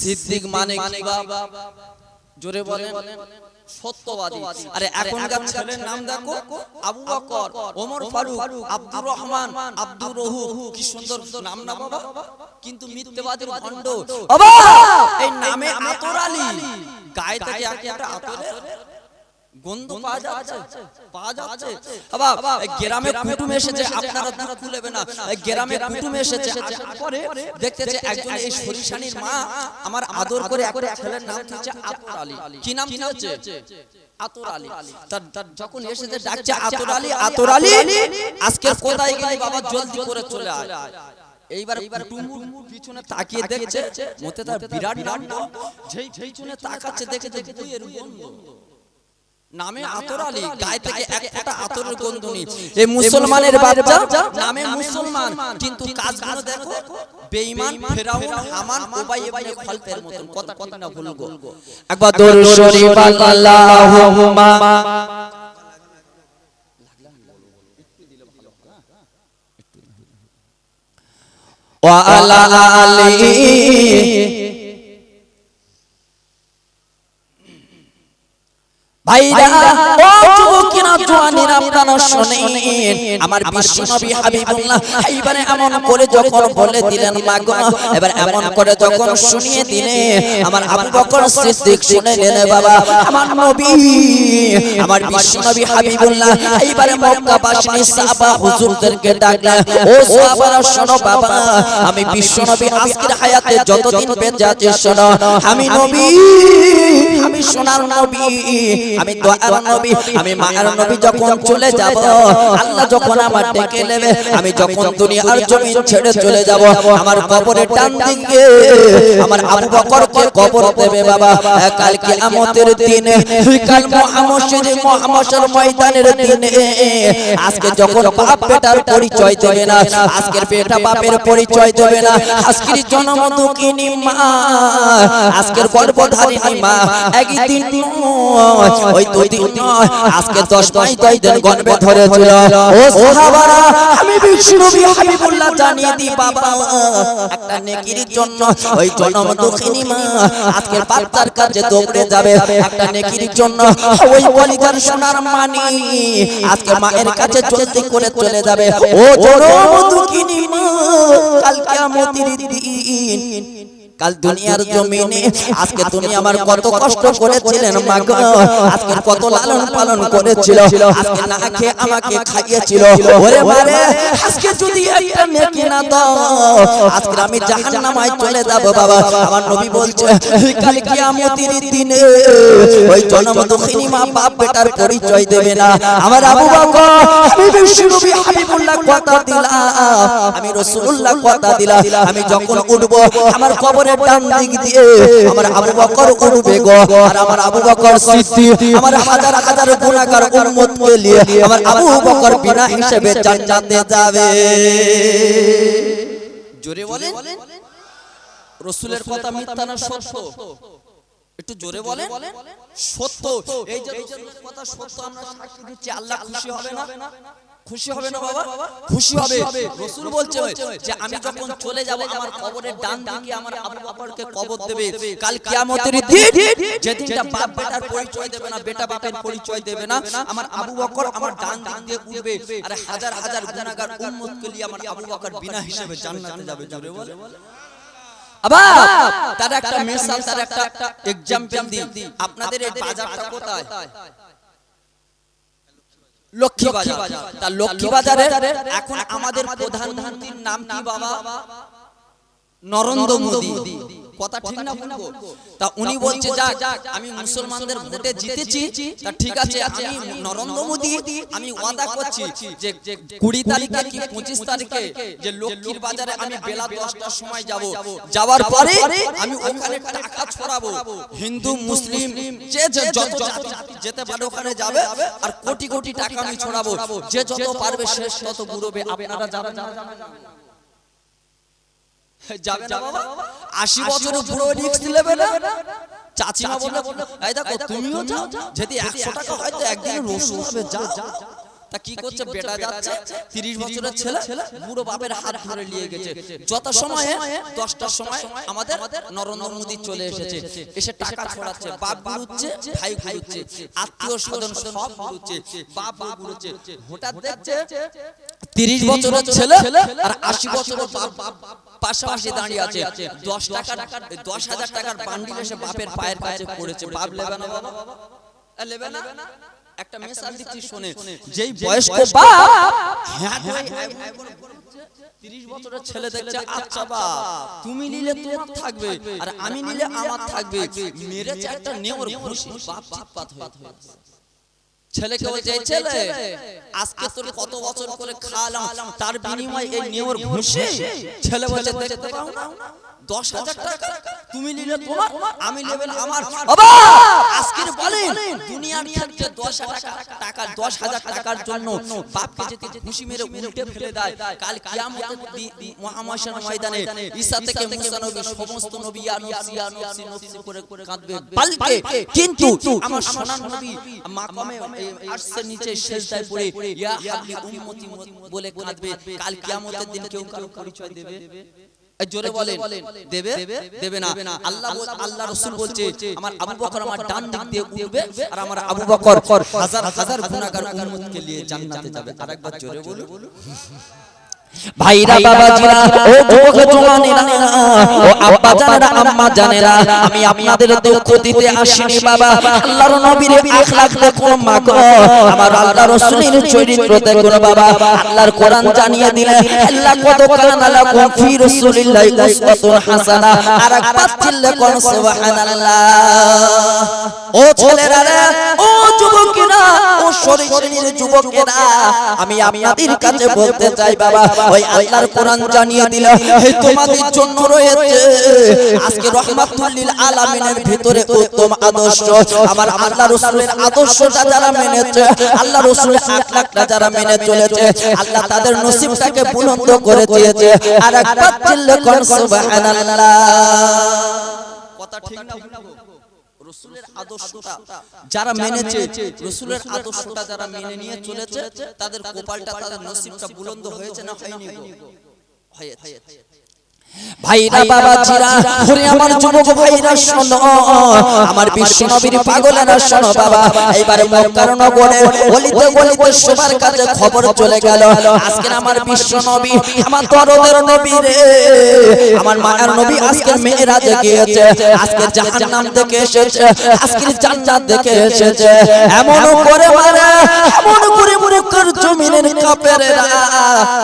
সিদ্দিক মানে কি বাবা। জোরে বলেন সত্যবাদী। আরে এখনকার ছেলের নাম দেখো আবু বকর ওমর ফারুক আব্দুর রহমান আব্দুর রহু কি সুন্দর নাম না বাবা? কিন্তু মিথ্যাবাদীর ভণ্ড এই নামে আতর আলী গায়ে থেকে একটা আতরের গন্ধ পাওয়া যাচ্ছে পাওয়া যাচ্ছে। বাবা গ্রামে কুটুম এসেছে আপনারা দুধ খুলেবে না। গ্রামে কুটুম এসেছে আসার পরে দেখতেছে একজন এই সরিষানির মা আমার আদর করে একটা ছেলের নাম দিয়েছে আতর আলী। কি নাম দিয়েছে আতর আলী। তার তার যখন এসেছে ডাকছে আতর আলী আতর আলী আজকে কোথায় গেলি বাবা জলদি করে চলে আয়। এইবার এইবার টুমুর পিছনে তাকিয়ে দেখছে মতে তার বিরাট নাম যেই পিছনে তাকাচ্ছে দেখে যে বইয়ের গন্ধ নামে আতর আলী গায়ে থেকে এক ফোঁটা আতরের গন্ধ নেই এই মুসলমানের বাচ্চা নামে মুসলমান কিন্তু কাজগুলো দেখো বেঈমান ফেরাউন হামান উবাই ইবনে খালদের মতন কথা কথা না ভুলবো একবার দরুদ শরীফ আল্লাহুম্মা ওয়া আলা আলি ভাইরা ও যুবকিনা জওয়ানেরা আপনারা শুনেন। আমার বিশ্বনবী হাবিবুল্লাহ এইবারে এমন করে যখন বলে দিলেন মাগো এবার এমন করে যখন শুনিয়ে দিলে আমার আবু বকর সিদ্দিক শুনে নিলে বাবা আমার নবী আমার বিশ্বনবী হাবিবুল্লাহ এইবারে মক্কাবাসী সাহাবা হুজুরদেরকে ডাকলেন ও সাহাবারা শোনো বাবা আমি বিশ্বনবী আজকের হায়াতে যতদিন বেঁচে আছি শোনো আমি নবী আমি সোনার নবী আমি দয়ার নবী আমি মায়ের নবী যখন চলে যাব। আল্লাহ যখন আমার ডেকে নেবে আমি যখন দুনিয়ার জমিন ছেড়ে চলে যাব আমার কবরের ডান দিকে আমার আবু বকরকে কবর দেবে বাবা। কাল কিয়ামতের দিনে কাল মহামসজিদ মহামশর ময়দানের দিনে। আজকে যখন বাপ বেটার পরিচয় দেবে না আজকের বেটা বাপের পরিচয় দেবে না আজকের জন্ম দুঃখিনী মা আজকের গর্ভধারিণী মা একদিন নয়, ওই দুই দিন আজকে দশ নয় দশ গর্ভে ধরেছিল ও সাহাবারা আমি বিষ্ণুবী হাবিবুল্লাহ জানিয়ে দিই বাবা। একটা নেকির জন্য ওই জন্ম দুঃখিনী মা আজকের বাচ্চার কাছে দৌড়ে যাবে। একটা নেকির জন্য ওই কলিজার সোনার মানি। আজকে মায়ের কাছে জলদি করে চলে যাবে। ও জন্ম দুঃখিনী মা কাল কিয়ামতের দিন। কাল দুনিয়ার জমিনে আজকে তুমি আমার কত কষ্ট করেছিলেন মা গো। আজকে কত লালন পালন করেছিল। আজকে না খেয়ে আমাকে খাইয়েছিল। ওরে মারে আজকে যদি একটা নেকি না দাও আজকে আমি জাহান্নামায় চলে যাব বাবা। আমার নবী বলছে কাল কিয়ামতের দিনে ওই জন্ম দুঃখিনী মা বাপ বেটার পরিচয় দেবে না। আমার আবু বকর আমি বিশ্বনবী হাবিবুল্লাহ কথা দিলাম আমি রাসূলুল্লাহ কথা দিলাম আমি যখন উঠবো আমার কবরের ডান দিক দিয়ে আমার আবু বকর উঠবে গো আর আমার আবু বকর সিদ্দিক আমার হাজার হাজার গুনাহগার উম্মতকে নিয়ে আমার আবু বকর বিনা হিসেবে জান্নাতে যাবে। জোরে বলেন? রসুলের কথা মিথ্যা না সত্য? একটু জোরে বলেন? সত্য? এই যে কথা সত্য আমরা সাক্ষী দিচ্ছি আল্লাহ খুশি হবে না? খুশি হবে না বাবা? খুশি হবে। রসুল বলছে যে আমি যখন চলে যাব আমার কবরের ডান দিকে আমার আবু বকরকে কবর দেবে। কাল কিয়ামতের দিন যেদিনটা বাপ বেটার পরিচয় দেবে না বেটা বাপের পরিচয় দেবে না আমার আবু বকর আমার ডান দিক দিয়ে উঠবে। আর হাজার হাজার গুনাহগার উম্মতকে নিয়ে আমার আবু বকর বিনা হিসেবে জান্নাতে যাবে জোরে বলে। আবার তার একটা মিসাল তার একটা এক্সাম্পল দিই। আপনাদের এই বাজারটা কোথায়? লক্ষ্মী বাজার। তা লক্ষ্মী বাজারে এখন আমাদের প্রধানমন্ত্রীর নাম কি বাবা? নরেন্দ্র মোদী। কথা ঠিক না বলব তা উনি বলছে যাক আমি মুসলমানদের ভোটে জিতেছি তা ঠিক আছে আমি নরেন্দ্র মোদী আমি ওয়াদা করছি যে কুড়ি তারিখে কি পঁচিশ তারিখে যে লক্ষ্মীর বাজারে আমি বেলা দশটার সময় যাব যাওয়ার পরে আমি ওখানে টাকা ছড়াবো। হিন্দু মুসলিম যে যে যত জাতি যেতে পারে ওখানে যাবে আর কোটি কোটি টাকা আমি ছড়াবো। যে যত পারবে সে তত বুড়োবে আপনারা যাবেন না। যাবে না বাবা? আশি বছরের পুরো রিক্স নেবে না? চাচি মা বললে এই দেখো তুমিও যাও যদি একশো টাকা হয়তো একদিন রসুন হবে যা তা কি করছে? বেটা যাচ্ছে। তিরিশ বছরের ছেলে বুড়ো বাপের হাত ধরে নিয়ে গেছে। যত সময়ে দশটার সময় আমাদের নরেন্দ্র মোদী চলে এসেছে। এসে টাকা ছড়াচ্ছে বাপ বুড়ুচ্ছে ভাই বুড়ুচ্ছে আত্মীয় স্বজন সব বুড়ুচ্ছে বাপ বুড়ুচ্ছে। হঠাৎ দেখছে তিরিশ বছরের ছেলে আর আশি বছরের বাপ বাপ পাশাপাশি দাঁড়িয়ে আছে। দশ টাকা দশ হাজার টাকার বান্ডিল এসে বাপের পায়ের কাছে পড়েছে। বাপ লেবে না বাবা। লেবে না? একটা মেসাল দিচ্ছি শোনে যেই বয়স্ক বাপ হ্যাঁ হ্যাঁ হ্যাঁ তিরিশ বছরের ছেলে দেখছে আচ্ছা বাপ তুমি নিলে তোমার থাকবে আর আমি নিলে আমার থাকবে মেরেছে একটা নেওয়ার খুশি বাপ চিৎপাত হয়ে। ছেলেকে বলছে "এই ছেলে আজকে তোর কত বছর করে খাওয়ালাম তার বিনিময়ে এই নেওর ঘুষি ছেলে বলছে দেখতে পাও না দশ হাজার টাকা তুমি নিলে তোমার আমি নেবে আমার বাবা! আজকের বলেন দুনিয়ার ক্ষেত্রে দশ হাজার টাকা দশ হাজার টাকার জন্য বাপকে যদি ঘুষি মেরে উল্টে ফেলে দেয়। কাল কিয়ামতের মহামাশার ময়দানে ঈসা থেকে মুসা নবী সমস্ত নবী নফসি নফসি করে করে কাঁদবে কিন্তু আমার সোনার নবী মাকামে আরশের নিচে সেজদায় পড়ে ইয়া হাবলি উম্মতি বলে কাঁদবে কাল কিয়ামতের দিন কেউ কারও পরিচয় দেবে? জোরে বলেন। দেবে? দেবে না? আল্লাহ আল্লাহ রসুল বলছে আমার আবু বকর আমার ডান দিক দিয়ে উঠবে আর আমার আবু বকর হাজার হাজার গুনাহগার উম্মতকে নিয়ে জান্নাতে যাবে। আরেকবার জোরে বলুন। ভাইরা বাবাজিরা ও যুবক জওয়ানেরা ও আব্বা জানেরা আম্মা জানেরা আমি আপনাদের দুঃখ দিতে আসিনি বাবা। আল্লাহর নবীর আখলাক দেখুন মা গো আমার আল্লাহ রাসূলের চরিত্র দেখুন বাবা। আল্লাহর কোরআন জানিয়ে দিলে আল্লাহ কত কানা লাকুম ফি রাসূলিল্লাহি উসওয়াতুন হাসানা। আর পাচ্ছিলে কোন সুবহানাল্লাহ। ও ছেলেরা ও যুবকেরা ও শরীরের যুবকেরা আমি আপনাদের কাছে বলতে চাই বাবা ওই আল্লাহর কোরআন জানিয়ে দিল হে তোমাদের জন্য রয়েছে আজকে রহমাতুল লিল আলামিনের ভিতরে উত্তম আদর্শ। আমার আল্লাহ রাসূলের আদর্শটা যারা মেনেছে আল্লাহ রাসূলের আখলাকটা যারা মেনে চলেছে আল্লাহ তাদের নসিবটাকে বুলন্দ করে দিয়েছে। আর একবার চিল্লে কোন সুবহানাল্লাহ। কথা ঠিক না? রসুলের আদর্শটা যারা মেনেছে রসুলের আদর্শটা যারা মেনে নিয়ে চলেছে তাদের কপালটা তাদের নসিবটা বুলন্দ হয়েছে না হয়নি হয়েছে। ভাইরা বাবাজিরা ওরে আমার যুবক ভাইরা শোনো। আমার বিশ্ব নবীর পাগলেরা শোনো বাবা। এইবারে মক্কার নগরে গলিতে গলিতে সবার কাছে খবর চলে গেল। আজকে আমার বিশ্ব নবী আমার দরদের নবী রে। আমার মায়ের নবী আজকে মেয়েরাজে গিয়েছে আজকে জাহান্নাম থেকে এসেছে আজকে জান্নাত থেকে এসেছে। এমন করে মারে এমন করে মুরুক্কর জমিনের কাপেরেরা।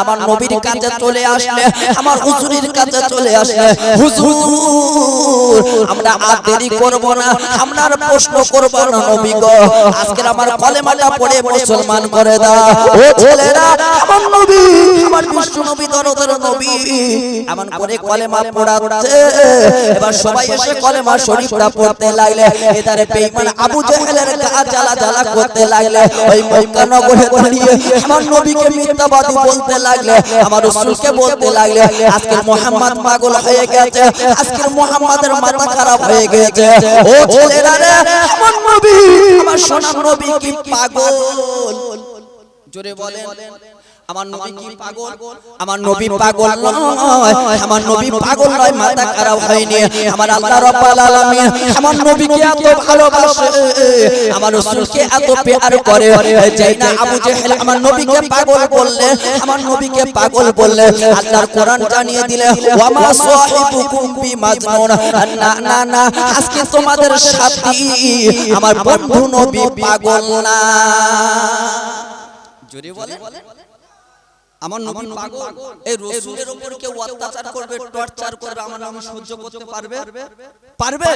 আমার নবীর কাছে চলে আসলে আমার হুজুরের কাছে চলে আসলে হুজুর আমরা আর দেরি করব না আমরা প্রশ্ন করব না নবী গো। আজকে আমার কলেমাটা পড়ে মুসলমান করে দাও ও ছেলেরা আমার নবী আমার বিশ্ব নবী দরদের নবী। এমন করে কলেমা পড়াচ্ছে। এবার সবাই এসে কলেমা শরীফটা পড়তে লাগলে এদারে বেঈমান আবু জেহেলের গা জ্বালা জ্বালা করতে লাগলে ওই মক্কা নগরে দাঁড়িয়ে আমার নবীকে মিথ্যাবাদী বলতে লাগলে আমার রাসূলকে বলতে লাগলে আজকে মোহাম্মদ পাগল হয়ে গেছে। আজকে মোহাম্মদের মাথা খারাপ হয়ে গেছে। ও ছেলেরা রে আমার নবী আমার সোনার নবী কি পাগল? জোরে বলেন। আমার নবী কি পাগল? আমার নবী পাগল নয়। আমার নবী পাগল নয় মাথা খারাপ হয়নি। আমার আল্লাহ রাব্বুল আলামিন আমার নবীকে এত ভালোবাসে। আমার রাসূলকে এত পেয়ার করে। যেই না আবু জেহেল আমার নবীকে পাগল বললে আমার নবীকে পাগল বললে আল্লাহর কোরআন জানিয়ে দিলে ওয়া মা সাহিবুকুম বি মাজনুন না না না আজকে তোমাদের সাথী আমার বন্ধু নবী পাগল না। জোরে বলেন। আমার নবী পাগল। এই রসুলের উপর কেউ অত্যাচার করবে টর্চার করবে আমার নবী সহ্য করতে পারবে? পারবে?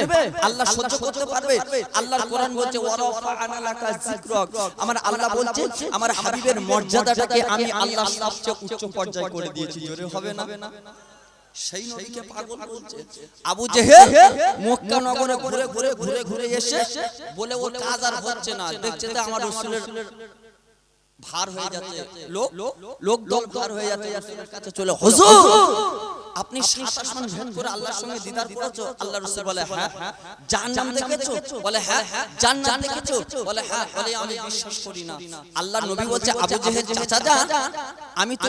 আল্লাহ সহ্য করতে পারবে? আল্লাহর কোরআন বলছে ওয়ারাফা'না লাকা যিকরাক আমার আল্লাহ বলছে আমার হাবিবের মর্যাদাটাকে আমি আল্লাহ সবচেয়ে উচ্চ পর্যায়ে করে দিয়েছি জোরে হবে না? সেই নবীকে পাগল বলছে। আবু জেহেল মক্কা নগরে ঘুরে ঘুরে ঘুরে ঘুরে এসে বলে ওর কাজ আর হচ্ছে না। দেখছে যে আমার রসুলের ভার হয়ে যাচ্ছে। লোক লোক দল ভার হয়ে যাচ্ছে। রাসূলের কাছে চলে হুজুর! আপনি সাত আসমান ভেদ করে আল্লাহর সঙ্গে দিদার করেছ। আল্লাহ রাসূল বলে হ্যাঁ জান্নাত দেখেছ? বলে হ্যাঁ জান্নাত দেখেছ? বলে হ্যাঁ বলে আমি বিশ্বাস করি না। আল্লাহ নবী বলছে আবু জেহেল চাচা আমি তো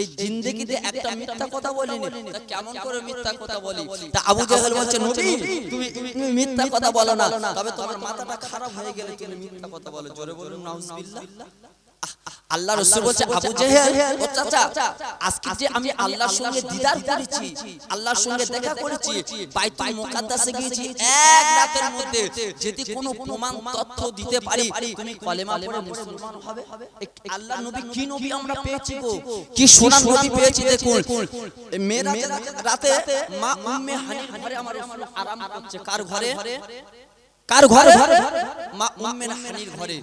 এই জিন্দেগিতে একটা মিথ্যা কথা বলিনি। তা কেমন করে মিথ্যা কথা বলি? তা আবু জেহেল বলছে নবী তুমি তুমি মিথ্যা কথা বলো না। তবে তোমার মাথাটা খারাপ হয়ে গেলে তুমি মিথ্যা কথা বলো জোরে বলুন নাউজুবিল্লাহ আল্লাহ রসুল বলছে আবু জেহেল ও চাচা আজকে যে আমি আল্লাহর সঙ্গে দিদার করেছি আল্লাহর সঙ্গে দেখা করেছি বাইতুল মুকাদ্দাসে গিয়েছি এক রাতের মধ্যে যদি কোনো প্রমাণ তথ্য দিতে পারি তুমি কলেমা পড়ে মুসলমান হবে। আল্লাহ নবী কি নবী আমরা পেয়েছি গো? কি সোনার নবী পেয়েছি দেখুন। মেয়েরাজের রাতে মা উম্মে হানি ঘরে আমার রাসূল আরাম করছে। কার ঘরে? কার ঘরে? মা উম্মে হানির ঘরে?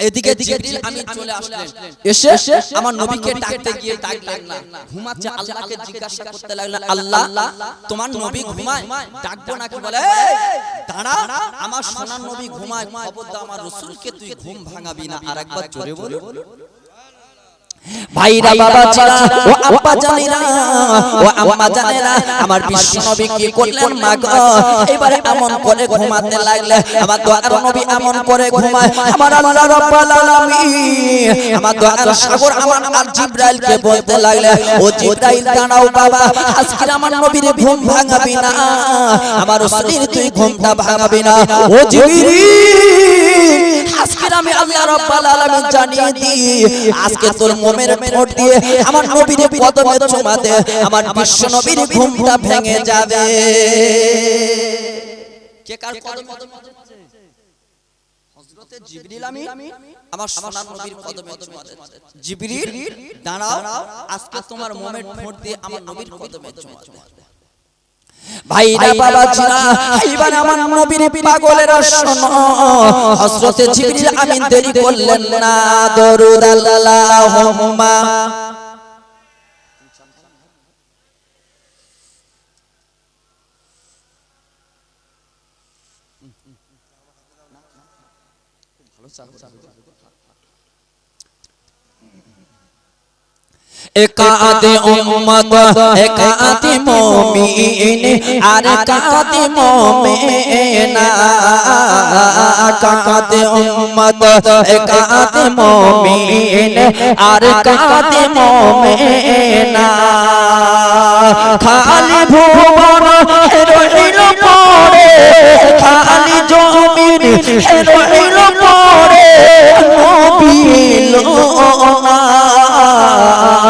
এদিকে জিবরিল আমি চলে আসলেন। এসে আমার নবীকে ডাকতে গিয়ে ডাকলেন না ঘুমাচ্ছে আল্লাহকে জিজ্ঞাসা করতে লাগলেন আল্লাহ তোমার নবী ঘুমায়? ডাকবো নাকি বলে দাঁড়া আমার সোনার নবী ঘুমায় খবর দাও আমার রসুলকে তুই ঘুম ভাঙাবি না। আরেকবার জোরে বল ভাইরা বাবা ছাড়া ও আব্বা জানেরা ও আম্মা জানেরা আমার বিশ্ব নবী কি করলেন মা গো এবারে এমন করে ঘুমাতে লাগলে আমার দোয়ার নবী এমন করে ঘুমায় আমার আল্লাহ রাব্বুল আলামিন আমার দোয়ার সাগর আমার আর জিবরাইলকে বলতে লাগলে ও জিবরাইল দাঁড়াও বাবা আজকে আমার নবীর ঘুম ভাঙাবি না। আমার রাসূলের তুই ঘুমটা ভাঙাবি না। ও জিবরিল আজকে আমি আল্লাহ রাব্বুল আলামিন জানিয়ে দিই আজকে তোর মোমের ঠোঁট দিয়ে আমার নবীর কদমে চুমাতে আমার বিশ্ব নবীর ঘুমটা ভেঙে যাবে। কে কার কদমে হযরতে জিবরিল আমি আমার সোনার নবীর কদমে চুমাতে জিবরিল দাঁড়াও। আজকে তোমার মোমের ঠোঁট দিয়ে আমার নবীর কদমে চুমা দে। ভাইরা বাবা জিনা এবার আমার নবীর পাগলেরা শোনো। হযরতে জিবরিল আমিন দেরি করলেন না। দরুদ আল্লাহুম্মা। একাতে উম্মত, একাতে মুমিন, আর কাতে মুমিনা কাতে উম্মত, একাতে মুমিন, আর কাতে মুমিনা। খালি ভুবন রইল পড়ে খালি জমিন রইল পড়ে নবিল না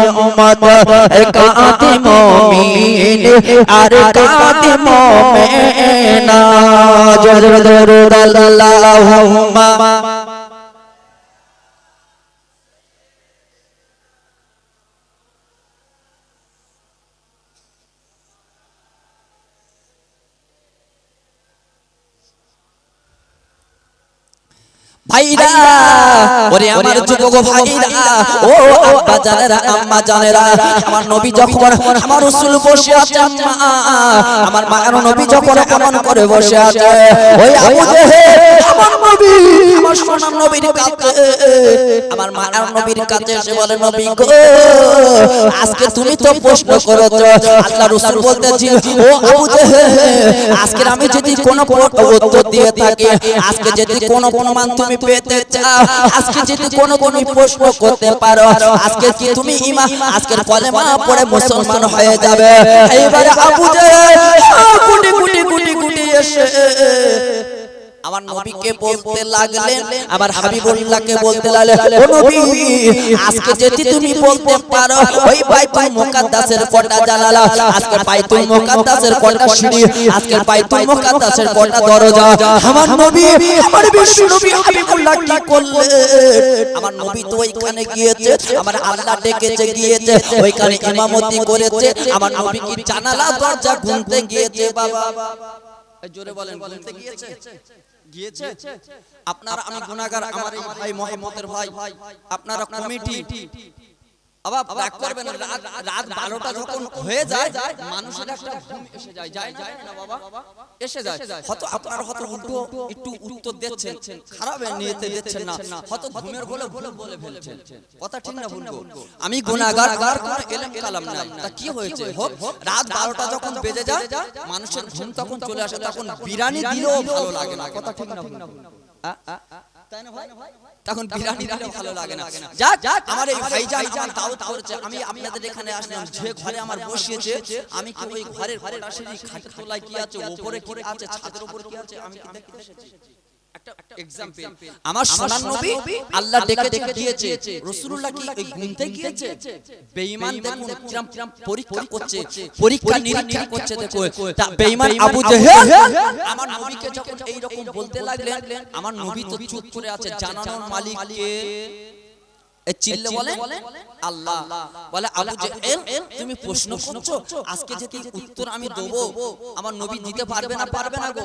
উম্মত কাদ মুমিন আর কাদ মুমিনা জর জর আল্লাহুম্মা। ভাইরা ওরে আমার যুবক ভাইরা ও আব্বা জানেরা আম্মা জানেরা আমার নবী যখন আমার রাসূল বসে আছে আম্মা আমার মায়ের নবী যখন এমন করে বসে আছে ওই আবু জেহেল আমার নবী আমার সোনার নবীর কাছে আমার মায়ের নবীর কাছে এসে বলে নবী গো আজকে তুমি তো প্রশ্ন করেছ আল্লাহ রাসূল বলতেছি ও আবু জেহেল আজকে আমি যদি কোনো উত্তর দিয়ে থাকি আজকে যদি কোনো প্রমাণ তুমি পেতে চাও। আজকে যদি কোনো কোনো প্রশ্ন করতে পারো, আজকে কি তুমি ইমা আজকের কলেমা পড়ে মুসলমান হয়ে যাবে? এইবারে আবু জাহেল কোটি কোটি কোটি কোটি এসে আমার নবীকে বলতে লাগলেন আমার হাবিবুল্লাহকে বলতে লাগলেন ও নবী আজকে যদি তুমি বলতে পারো ওই বাইতুল মুকাদ্দাসের কটা জানালা আজকে বাইতুল মুকাদ্দাসের কটা সিঁড়ি আজকে বাইতুল মুকাদ্দাসের কটা দরজা আমার নবী আমার বিশ্ব নবী হাবিবুল্লাহ কি করলেন? আমার নবী তো ওইখানে গিয়েছে আমার আল্লাহ ডেকেছে গিয়েছে ওইখানে ইমামতি করেছে আমার নবী কি জানালা দরজা গিয়েছে বাবা জোরে বলেন গিয়েছে গিয়েছে? আপনারা আমি গুণাগার আমার এই ভাই মহম্মদের ভাই। আপনারা কমিটি। আবার ব্যাক করবেন না, রাত রাত বারোটা যখন হয়ে যায় মানুষের একটা ঘুম এসে যায় যায় যায় না বাবা? এসে যায়। হয়তো আপনারা হয়তো উল্টো একটু উত্তর দিচ্ছেন। খারাপ নিয়েতে দিচ্ছেন না। হয়তো ঘুমের বলে ভুলে বলে ফেলছেন। কথা ঠিক না ভুলবো আমি গুনাহগার আমার কোনো এলেম কালাম নাই। তা কি হয়েছে? হোক রাত বারোটা যখন বেজে যায় মানুষের ঘুম তখন চলে আসে তখন বিরানি দিলেও ভালো লাগে না। কথা ঠিক না তাই না ভাই? তখন বিরিয়ানি দিলে ভালো লাগে না। যাক যাক আমার এই ভাইজান আমার তাও করেছে আমি আপনাদের এখানে আসলাম যে ঘরে আমার বসিয়েছে আমি কি ওই ঘরের ঘরের খাট তলায় কি আছে উপরে কি আছে ছাদের উপরে কি আছে আমি কি দেখতে এসেছি আমার সোনার নবী আল্লাহ ডেকে দিয়েছে রাসূলুল্লাহ কি গিয়েছে? বেঈমান দেখুন কিরম কিরম পরীক্ষা করছে পরীক্ষা নিরীক্ষা করছে দেখো তা বেঈমান আবু জেহেল আমার নবীকে যখন এই রকম বলতে লাগলেন আমার নবী তো চুপ করে আছে জানানোর মালিক কে এ চিল্লে বলে আল্লাহ। বলে আবু জেহেল তুমি প্রশ্ন করছ আজকে যদি উত্তর আমি দেবো আমার নবী দিতে পারবে না পারবে না গো।